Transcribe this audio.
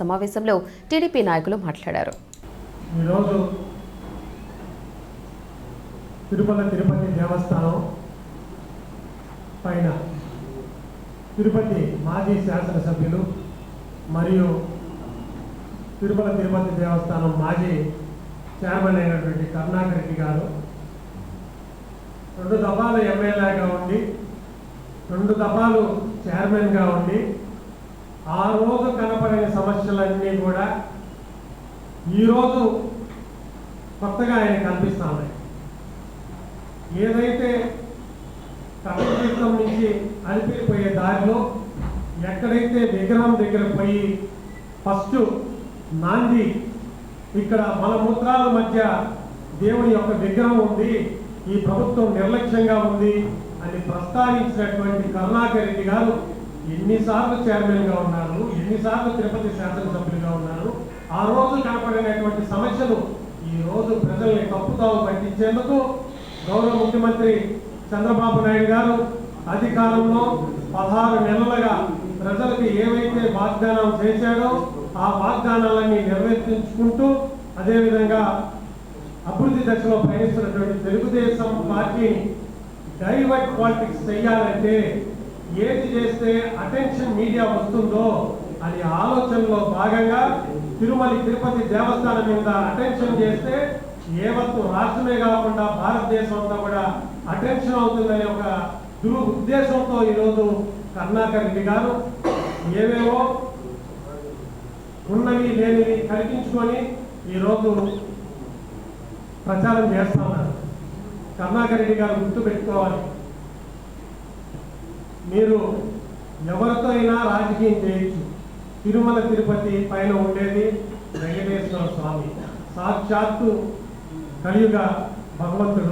సమావేశంలో టీడీపీ నాయకులు మాట్లాడారు. ఈరోజు తిరుమల తిరుపతి దేవస్థానం పైన తిరుపతి మాజీ శాసనసభ్యులు మరియు తిరుమల తిరుపతి దేవస్థానం మాజీ చైర్మన్ అయినటువంటి కరుణాకర్ రెడ్డి గారు రెండు దఫాలు ఎమ్మెల్యేగా ఉండి రెండు దఫాలు చైర్మన్గా ఉండి ఆ రోజు కనపడిన సమస్యలన్నీ కూడా ఈరోజు కొత్తగా ఆయన కనిపిస్తా ఉన్నాయి. ఏదైతే కథకృతం నుంచి అనిపిపోయే దారిలో ఎక్కడైతే విగ్రహం దగ్గర పోయి ఫస్ట్ నాంది ఇక్కడ మలమూత్రాల మధ్య దేవుని యొక్క విగ్రహం ఉంది ఈ ప్రభుత్వం నిర్లక్ష్యంగా ఉంది అని ప్రస్తావించినటువంటి కరుణాకర్ రెడ్డి గారు ఎన్నిసార్లు చైర్మన్గా ఉన్నారు ఎన్నిసార్లు తిరుపతి శాసనసభ్యులుగా ఉన్నారు ఆ రోజు కనపడినటువంటి సమస్యలు ఈ రోజు ప్రజల్ని తప్పుతావు పట్టించేందుకు గౌరవ ముఖ్యమంత్రి చంద్రబాబు నాయుడు గారు అధికారంలో పదహారు నెలలుగా ప్రజలకు ఏవైతే వాగ్దానం చేశాడో ఆ వాగ్దానాలన్నీ నెరవేర్చుకుంటూ అదేవిధంగా అభివృద్ధి దశలో పయనిస్తున్నటువంటి తెలుగుదేశం పార్టీని డైవర్ట్ పాలిటిక్స్ చేయాలంటే ఏది చేస్తే అటెన్షన్ మీడియా వస్తుందో అని ఆలోచనలో భాగంగా తిరుమల తిరుపతి దేవస్థానం మీద అటెన్షన్ చేస్తే ఏవత్తు రాష్ట్రమే కాకుండా భారతదేశం అంతా కూడా అటెన్షన్ అవుతుందనే ఒక దురుద్దేశంతో ఈరోజు కర్ణాకర్ రెడ్డి గారు ఏవేవో ఉన్నవి లేనివి కల్పించుకొని ఈరోజు ప్రచారం చేస్తా ఉన్నారు. రెడ్డి గారు గుర్తుపెట్టుకోవాలి. మీరు ఎవరితో అయినా రాజకీయం చేయొచ్చు. తిరుమల తిరుపతి పైన ఉండేది వెంకటేశ్వర స్వామి. సాక్షాత్తు కలియుగ భగవంతుడు.